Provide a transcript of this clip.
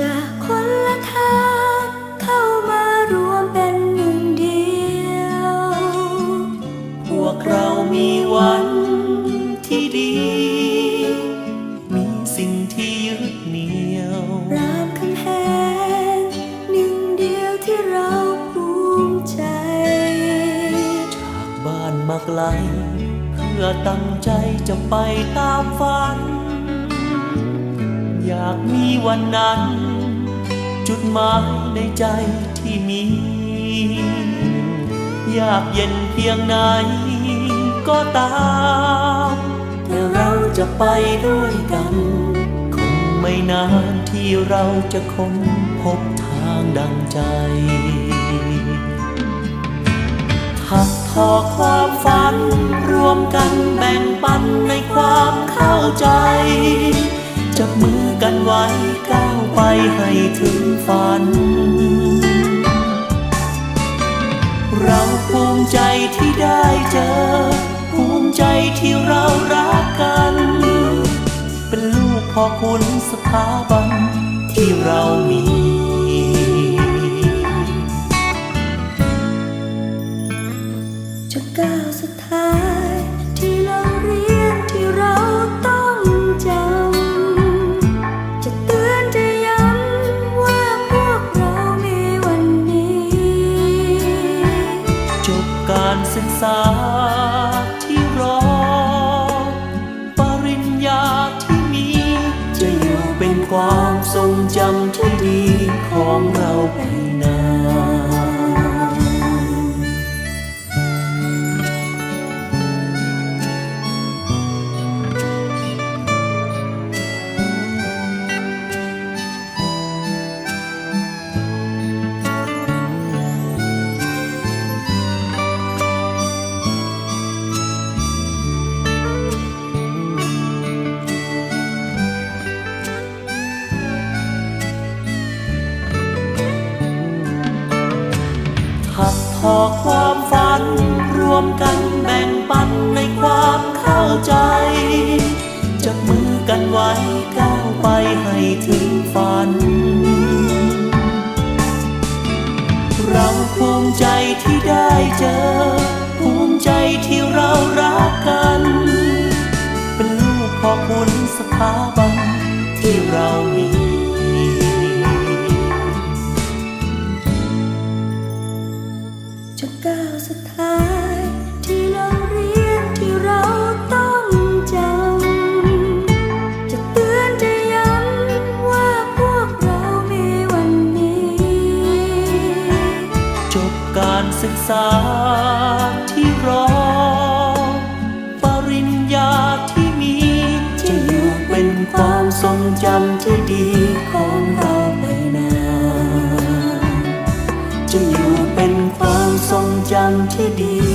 จากคนละทางเข้ามารวมเป็นหนึ่งเดียว พวกเรามีวันที่ดี มีสิ่งที่ยึดเหนี่ยว รามคำแหนึ่เดียวที่เราภูมิใจ จากบ้านมาไกล เพื่อตั้งใจจะไปตาฝัน อยากมีวันนั้น จุดหมายในใจที่มีอยากเย็นเพียงไหนก็ตามแต่เราจะไปด้วยกัน คงไม่นานที่เราจะค้นพบทางดังใจถักทอความฝัน รวมกันแบ่งปันในความเข้าใจ จับมือกันไว้ก้าวไปให้ถึง ฝัน เราภูมิใจที่ได้เจอ ภูมิใจที่เรารักกัน เป็นลูกพ่อคุณสถาบันที่เรามีจะก้าวสุดท้าย ขอความฝันรวมกันแบ่งปันในความเข้าใจ จับมือกันไว้ก้าวไปให้ถึงฝัน เราภูมิใจที่ได้เจอ ศึกษาที่รอ ปริญญาที่มีจะอยู่เป็นความทรงจำที่ดีของเราไปนานจะอยู่เป็นความทรงจำที่ดี